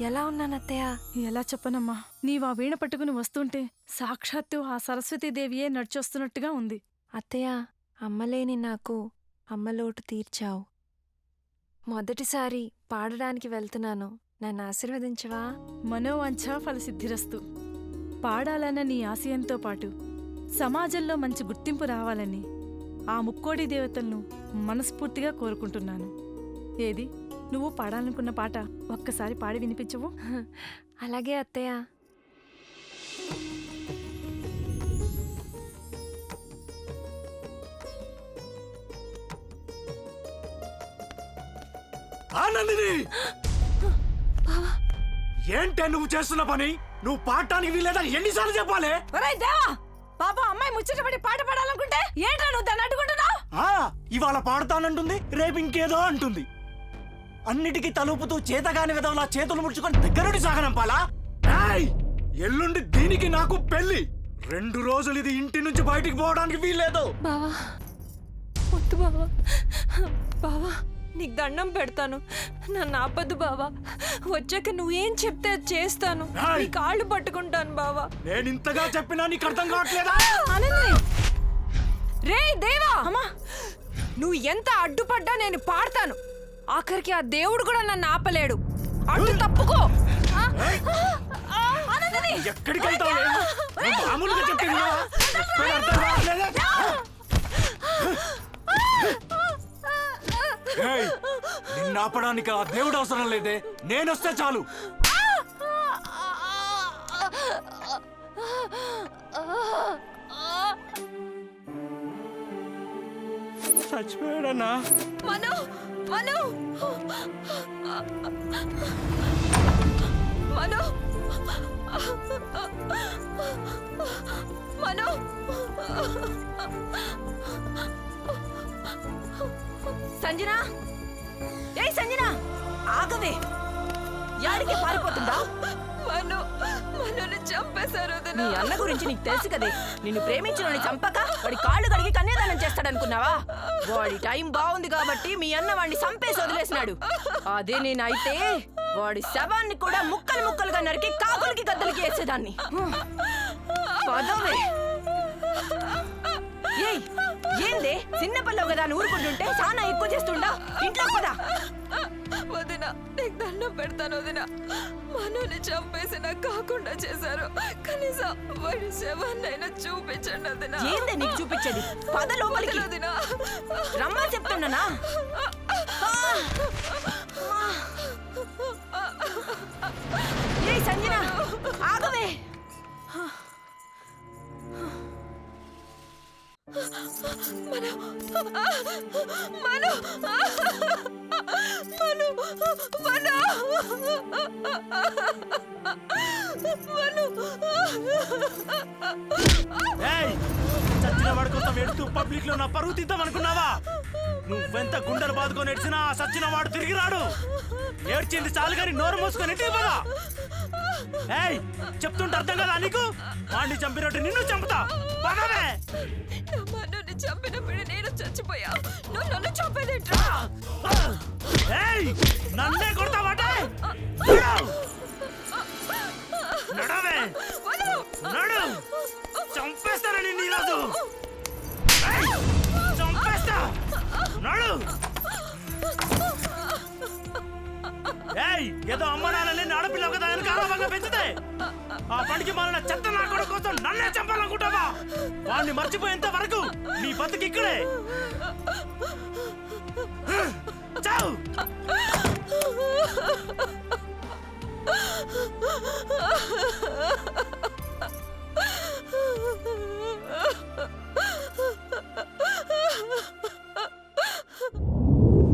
ఎలా ఉన్నాను అత్తయ్య? ఎలా చెప్పనమ్మా? నీవు ఆ వీణ పట్టుకుని వస్తుంటే సాక్షాత్తు ఆ సరస్వతీదేవియే నడిచొస్తున్నట్టుగా ఉంది. అత్తయ్య అమ్మలేని నాకు అమ్మలోటు తీర్చావు. మొదటిసారి పాడడానికి వెళ్తున్నాను. నన్ను ఆశీర్వదించవా? మనోవాంఛ ఫలసిద్ధిరస్తు. పాడాలన్న నీ ఆశయంతో పాటు సమాజంలో మంచి గుర్తింపు రావాలని ఆ ముక్కోడి దేవతలను మనస్ఫూర్తిగా కోరుకుంటున్నాను. ఏది? నువ్వు పాడాలనుకున్న పాట ఒక్కసారి పాడి వినిపించవు? అలాగే అత్తయ్య. ఆనందిని ఏంటే నువ్వు చేస్తున్న పని? నువ్వు పాడటానికి వీలేదని ఎన్నిసార్లు చెప్పాలి? దేవా పాప అమ్మాయి ముచ్చటపడి పాట పాడాలనుకుంటే ఏంట్రా నువ్వు దాన్ని అడ్డుకుంటున్నావు? ఆ ఇవాళ పాడతానంటుంది రేపు ఇంకేదో అంటుంది. అన్నిటికీ తలుపుతూ చేతగాని విధంలా చేతులు ముడుచుకొని దగ్గరుండి సాగనంపాలా? ఏయ్! ఎల్లుండి దీనికి నాకు పెళ్ళి రెండు రోజులు ఇది ఇంటి నుంచి బయటికి పోవడానికి వీల్లేదు. బావా వద్దు బావా. బావా నీకు దండం పెడతాను. నన్ను ఆపద్దు బావా. వచ్చాక నువ్వేం చెప్తే అది చేస్తాను! నీ కాళ్ళు పట్టుకుంటాను బావా. నేను ఇంతగా చెప్పినా నీకు అర్థం కావట్లేదా? రే దేవా! అమ్మా నువ్వు ఎంత అడ్డుపడ్డా నేను పాడతాను. ఆఖరికి ఆ దేవుడు కూడా నన్ను ఆపలేడు. అడ్డు తప్పుకో! ఎక్కడికి వెళ్తావు మామూలుగా చెప్పింది నిన్ను ఆపడానికి ఆ దేవుడు అవసరం లేదే. నేనొస్తే చాలు. చచ్చిపోయాడన్నా. మను మను మను! మను! సంజన! ఏ సంజన! ఆగవే! యాడికి పారిపోతుందా? మను! మనల్ని చంపేశారు నీ అన్న గురించి నీకు తెలుసు కదే. నిన్ను ప్రేమించిన చంపక వాడి కాళ్ళు కడిగి కన్యాదానం చేస్తాడనుకున్నావా? వాడి టైం బాగుంది కాబట్టి మీ అన్న వాడిని చంపేసి వదిలేసినాడు. అదే నేనైతే వాడి శవాన్ని కూడా ముక్కలు ముక్కలుగా నరికి కాకులకి గద్దలకి వేసేదాన్ని. పదవే. ఏయ్ ఏందే? చిన్న పల్లెవు కదా అని ఊరుకుంటుంటే చాలా ఎక్కువ చేస్తుండా? ఇంట్లో పదా? వదినా నీకు దండం పెడతాను వదినా. మనల్ని చంపేసి నాకు కాకుండా చేశారు. కనీసం వాడి శవాన్నైనా చూపించండి వదినా. ఏందే నీకు చూపించేది? పద లోపలికి. వదినా రమ్మా చెప్తున్నానా మను. మను. మను. మను. ఏయ్ చచ్చిన వాడి కోసం ఎడుతూ పబ్లిక్లో నా పరువు తీద్దాం అనుకున్నావా నువ్వెంత గుండెలు బాదుకొని ఎడిచినా ఆ సచ్చిన వాడు తిరిగి రాడు. ఏడ్చింది చాలు కానీ నోరు మూసుకొని ఇంటికి పదా ఏయ్ చెప్తుంటే అర్థం కదా నీకు? వాడిని చంపినట్టు నిన్ను చంపుతా. పదవే చంపినప్పుడు నేను చచ్చిపోయా. నువ్వు నన్ను చంపేదేంట్రా? నన్నే కొడతావాటే? నడవే. నడు. చంపేస్తా. నడు. ఏయ్ ఏదో అమ్మ నాన్నని ఆడపిల్ల కదా అని కారణంగా ఆ పనికి మాలిన చెత్త నా కొడు కోసం నన్నే చంపాలనుకుంటావా వాడిని మర్చిపోయేంత వరకు నీ బతుకి ఇక్కడే. చావు.